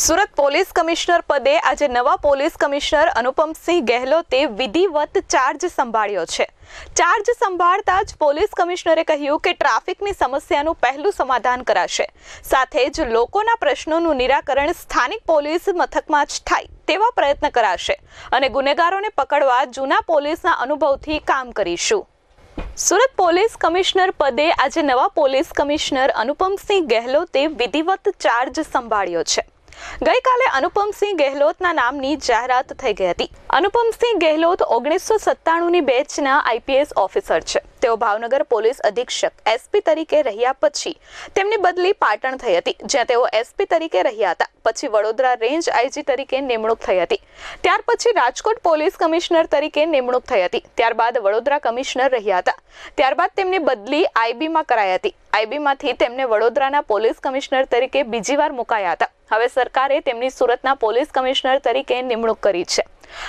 Surat police commissioner પદે આજે નવા પોલીસ કમિશનર અનુપમસિંહ ગેહલોતે વિધિવત ચાર્જ સંભાળ્યો છે. ચાર્જ સંભાળતા જ પોલીસ કમિશનરે કહ્યું કે ટ્રાફિકની સમસ્યાનું પહેલું સમાધાન કરાશે. સાથે જ લોકોના પ્રશ્નોનું નિરાકરણ સ્થાનિક પોલીસ મથકમાં જ થાય તેવા પ્રયત્ન કરાશે અને ગુનેગારોને પકડવા જૂના પોલીસના અનુભવથી કામ કરીશું. સુરત પોલીસ કમિશનર પદે આજે નવા પોલીસ કમિશનર અનુપમસિંહ ગહેલોતે વિધિવત ચાર્જ સંભાળ્યો છે. ગઈકાલે અનુપમસિંહ ગેહલોતના નામની જાહેરાત થઈ ગઈ હતી. અનુપમસિંહ ગેહલોત ઓગણીસો સત્તાણુંની બેચના આઈપીએસ ઓફિસર છે. તેઓ ભાવનગર પોલીસ અધિક્ષક એસપી તરીકે રહ્યા પછી તેમની બદલી પાટણ થઈ હતી, જ્યાં તેઓ એસપી તરીકે રહ્યા હતા. પછી વડોદરા રેન્જ આઈજી તરીકે નિમણૂક થઈ હતી. ત્યાર પછી રાજકોટ પોલીસ કમિશનર તરીકે નિમણૂક થઈ હતી. ત્યારબાદ વડોદરા કમિશનર રહ્યા હતા. ત્યારબાદ તેમની બદલી આઈબીમાં કરાઈ હતી. આઈબીમાંથી તેમને વડોદરાના પોલીસ કમિશનર તરીકે બીજી વાર મુકાયા હતા. હવે સરકારે તેમની સુરતના પોલીસ કમિશનર તરીકે નિમણૂક કરી છે.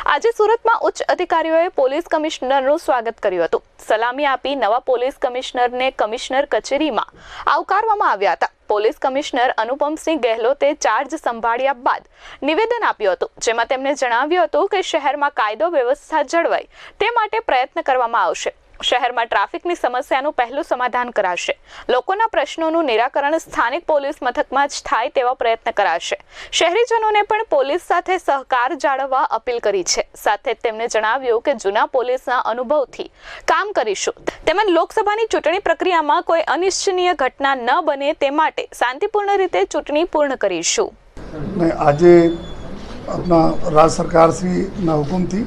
આજે સુરતમાં ઉચ્ચ અધિકારીઓએ પોલીસ કમિશનરનું સ્વાગત કર્યું હતું. સલામી આપી નવા પોલીસ કમિશનરને કમિશનર કચેરીમાં આવકારવામાં આવ્યા હતા. પોલીસ કમિશનર અનુપમસિંહ ગેહલોતે ચાર્જ સંભાળ્યા બાદ નિવેદન આપ્યું હતું, જેમાં તેમણે જણાવ્યું હતું કે શહેરમાં કાયદો વ્યવસ્થા જળવાય તે માટે પ્રયત્ન કરવામાં આવશે. શહેરમાં ટ્રાફિકની સમસ્યાનું પહેલું સમાધાન કરાશે. લોકોના પ્રશ્નોનું નિરાકરણ સ્થાનિક પોલીસ મથકમાં જ થાય તેવા પ્રયત્ન કરાશે. શહેરીજનોને પણ પોલીસ સાથે સહકાર જાળવવા અપીલ કરી છે. સાથે તેમણે જણાવ્યું કે જૂના પોલીસના અનુભવથી કામ કરીશું. તેમજ લોકસભાની ચૂંટણી પ્રક્રિયામાં કોઈ અનિચ્છનીય ઘટના ન બને તે માટે શાંતિપૂર્ણ રીતે ચૂંટણી પૂર્ણ કરીશું. આજે આપણા રાજ્ય સરકારશ્રીના હુકમથી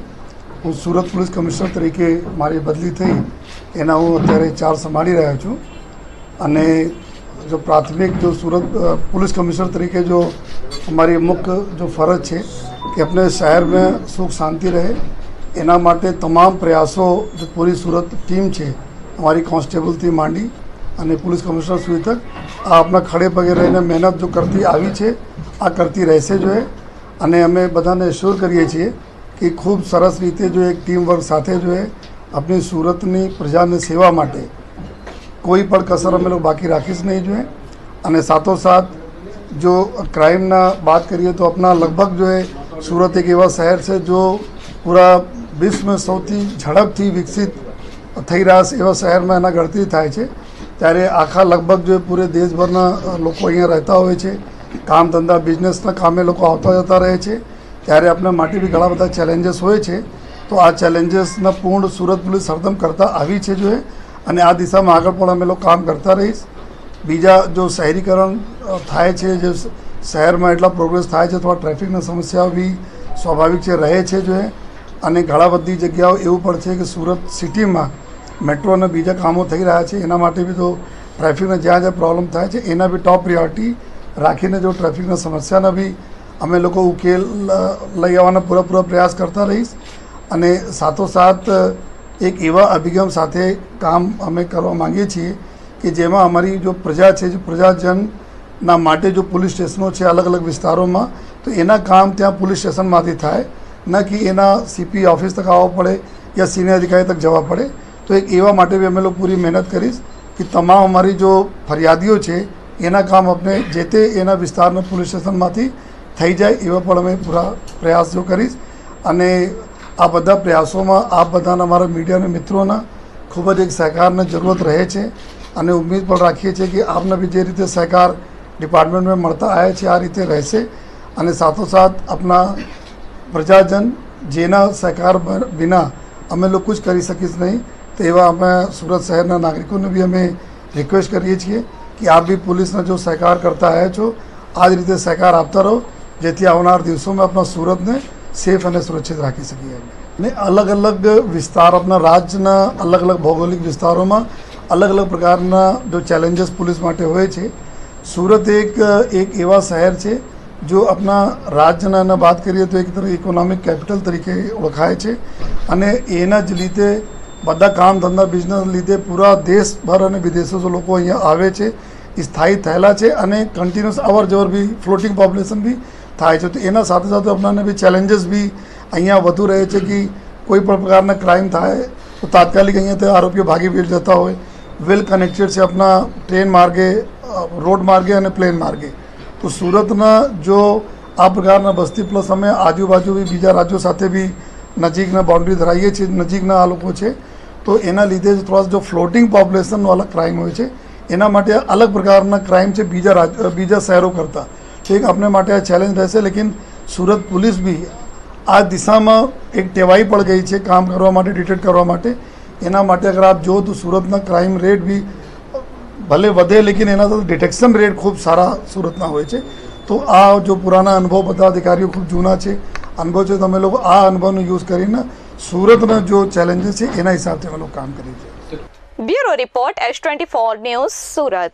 હું સુરત પોલીસ કમિશનર તરીકે મારી બદલી થઈ એના હું અત્યારે ચાર્જ સંભાળી રહ્યો છું. અને જો પ્રાથમિક, જો સુરત પોલીસ કમિશનર તરીકે જો અમારી મુખ્ય જો ફરજ છે કે આપણે શહેરમાં સુખ શાંતિ રહે, એના માટે તમામ પ્રયાસો જે પૂરી સુરત ટીમ છે, અમારી કોન્સ્ટેબલથી માંડી અને પોલીસ કમિશનર સુધી તક, આ આપણા ખડે પગે રહીને મહેનત જો કરતી આવી છે, આ કરતી રહેશે જોઈએ અને અમે બધાને શ્યોર કરીએ છીએ કે ખૂબ સરસ રીતે જો એક ટીમવર્ક સાથે જો આપણી સુરતની પ્રજાની સેવા માટે કોઈ પણ કસર અમે લોકો બાકી રાખીશ નહીં જોઈએ અને સાથોસાથ જો ક્રાઇમના વાત કરીએ તો આપણા લગભગ જો એ સુરત એક એવા શહેર છે જો પૂરા વિશ્વમાં સૌથી ઝડપથી વિકસિત થઈ રહ્યા છે એવા શહેરમાં એના ગણતરી થાય છે. ત્યારે આખા લગભગ જો પૂરે દેશભરના લોકો અહીંયા રહેતા હોય છે. કામ ધંધા બિઝનેસના કામે લોકો આવતા જતા રહે છે. ત્યારે આપણા માટે બી ઘણા બધા ચેલેન્જીસ હોય છે. તો આ ચેલેન્જીસના પૂર્ણ સુરત પોલીસ હરદમ કરતા આવી છે જોઈએ અને આ દિશામાં આગળ પણ અમે લોકો કામ કરતા રહીશ. બીજા જો શહેરીકરણ થાય છે, જે શહેરમાં એટલા પ્રોગ્રેસ થાય છે, તો ટ્રાફિકની સમસ્યાઓ બી સ્વાભાવિક છે, રહે છે જોઈએ અને ઘણા બધી જગ્યાઓ એવું પણ છે કે સુરત સિટીમાં મેટ્રો અને બીજા કામો થઈ રહ્યા છે. એના માટે બી તો ટ્રાફિકના જ્યાં જ્યાં પ્રોબ્લેમ થાય છે, એના બી ટોપ પ્રિયોરિટી રાખીને જો ટ્રાફિકના સમસ્યાના બી અમે લોકો ઉકેલ લઈ આવવાના પૂરેપૂરા પ્રયાસ કરતા રહીશ. અને સાથોસાથ એક એવા અભિગમ સાથે કામ અમે કરવા માંગીએ છીએ કે જેમાં અમારી જો પ્રજા છે, જે પ્રજાજનના માટે જો પોલીસ સ્ટેશનો છે, અલગ અલગ વિસ્તારોમાં, તો એના કામ ત્યાં પોલીસ સ્ટેશનમાંથી થાય. ન કે એના સીપી ઓફિસ તક આવવા પડે યા સિનિયર અધિકારી તક જવા પડે. તો એક એવા માટે બી અમે લોકો પૂરી મહેનત કરીશ કે તમામ અમારી જો ફરિયાદીઓ છે, એના કામ આપણે જે તે એના વિસ્તારના પોલીસ સ્ટેશનમાંથી થઈ જાય, એવા પણ અમે પૂરા પ્રયાસ કરીશ. અને આ બધા પ્રયાસોમાં આપ બધાના, અમારા મીડિયાના મિત્રોના ખૂબ જ એક સહકારની જરૂરત રહે છે. અને ઉમ્મીદ પણ રાખીએ છીએ કે આપને બી જે રીતે સહકાર ડિપાર્ટમેન્ટમાં મળતા આવ્યા છે, આ રીતે રહેશે. અને સાથોસાથ આપણા પ્રજાજન જેના સહકાર વિના અમે લોકો જ કરી શકીશ નહીં તેવા અમે સુરત શહેરના નાગરિકોને બી અમે રિક્વેસ્ટ કરીએ છીએ કે આપ બી પોલીસના જો સહકાર કરતા આવ્યા છો, આ જ રીતે સહકાર આપતા રહો. જેથી આવનાર દિવસોમાં આપણા સુરતને સેફ અને સુરક્ષિત રાખી શકીએ ને અલગ અલગ વિસ્તાર આપણા રાજ્યના અલગ અલગ ભૌગોલિક વિસ્તારોમાં અલગ અલગ પ્રકારના જો ચેલેન્જીસ પોલીસ માટે હોય છે, સુરત એક એક એવા શહેર છે જો આપણા રાજ્યના વાત કરીએ તો એક તરફ ઇકોનોમિક કેપિટલ તરીકે ઓળખાય છે અને એના જ લીધે બધા કામ ધંધા બિઝનેસ લીધે પૂરા દેશભર અને વિદેશો લોકો અહીંયા આવે છે સ્થાયી થયેલા છે અને કન્ટિન્યુઅસ અવર જવર બી ફ્લોટિંગ પોપ્યુલેશન બી થાય છે. તો એના સાથે સાથે આપણાને બી ચેલેન્જીસ બી અહીંયા વધુ રહે છે કે કોઈ પણ પ્રકારના ક્રાઇમ થાય, તો તાત્કાલિક અહીંયાથી આરોપીઓ ભાગી જતા હોય. વેલ કનેક્ટેડ છે આપણા ટ્રેન માર્ગે રોડ માર્ગે અને પ્લેન માર્ગે. તો સુરતના જો આ પ્રકારના બસ્તી પ્લસ અમે આજુબાજુ બી બીજા રાજ્યો સાથે બી નજીકના બાઉન્ડ્રી ધરાવીએ છીએ, નજીકના આ લોકો છે, તો એના લીધે જ થોડા જો ફ્લોટિંગ પોપ્યુલેશનનો અલગ ક્રાઇમ હોય છે, એના માટે અલગ પ્રકારના ક્રાઇમ છે બીજા રાજ બીજા શહેરો કરતાં. એક આપણે માટે આ ચેલેન્જ રહેશે, લેકિન સુરત પોલીસ બી આ દિશામાં એક ટેવાઈ પડ ગઈ છે કામ કરવા માટે ડિટેક્ટ કરવા માટે. એના માટે અગર આપ જુઓ તો સુરતના ક્રાઇમ રેટ બી ભલે વધે, લેકિન એના તો ડિટેક્શન રેટ ખૂબ સારા સુરતના હોય છે. તો આ જો પુરાના અનુભવ બધા અધિકારીઓ ખૂબ જૂના છે, અનુભવ છે તમે લોકો આ અનુભવનો યુઝ કરીને સુરતના જો ચેલેન્જીસ છે, એના હિસાબથી અમે લોકો કામ કરીએ છીએ. Bureau report S twenty news Surat.